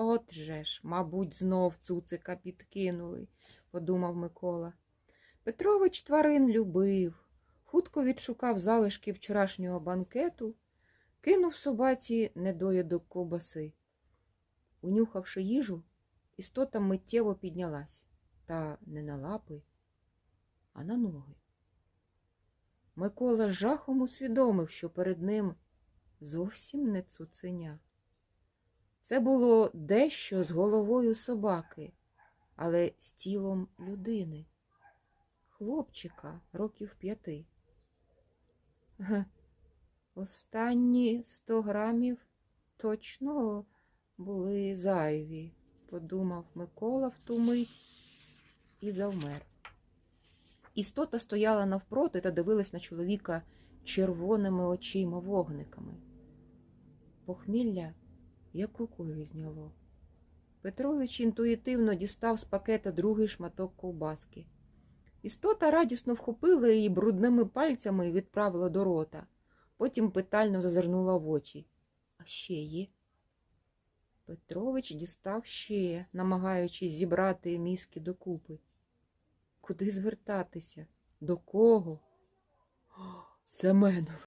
От же ж, мабуть, знов цуцика підкинули, подумав Микола. Петрович тварин любив, хутко відшукав залишки вчорашнього банкету, кинув собаці недоїдок ковбаси. Унюхавши їжу, істота миттєво піднялась, та не на лапи, а на ноги. Микола жахом усвідомив, що перед ним зовсім не цуценя. Це було дещо з головою собаки, але з тілом людини, хлопчика років п'яти. Останні сто грамів точно були зайві, подумав Микола в ту мить і завмер. Істота стояла навпроти та дивилась на чоловіка червоними очима вогниками. Похмілля як рукою зняло. Петрович інтуїтивно дістав з пакета другий шматок ковбаски. Істота радісно вхопила її брудними пальцями і відправила до рота. Потім питально зазирнула в очі. А ще є? Петрович дістав ще, намагаючись зібрати мізки докупи. Куди звертатися? До кого? Семенов.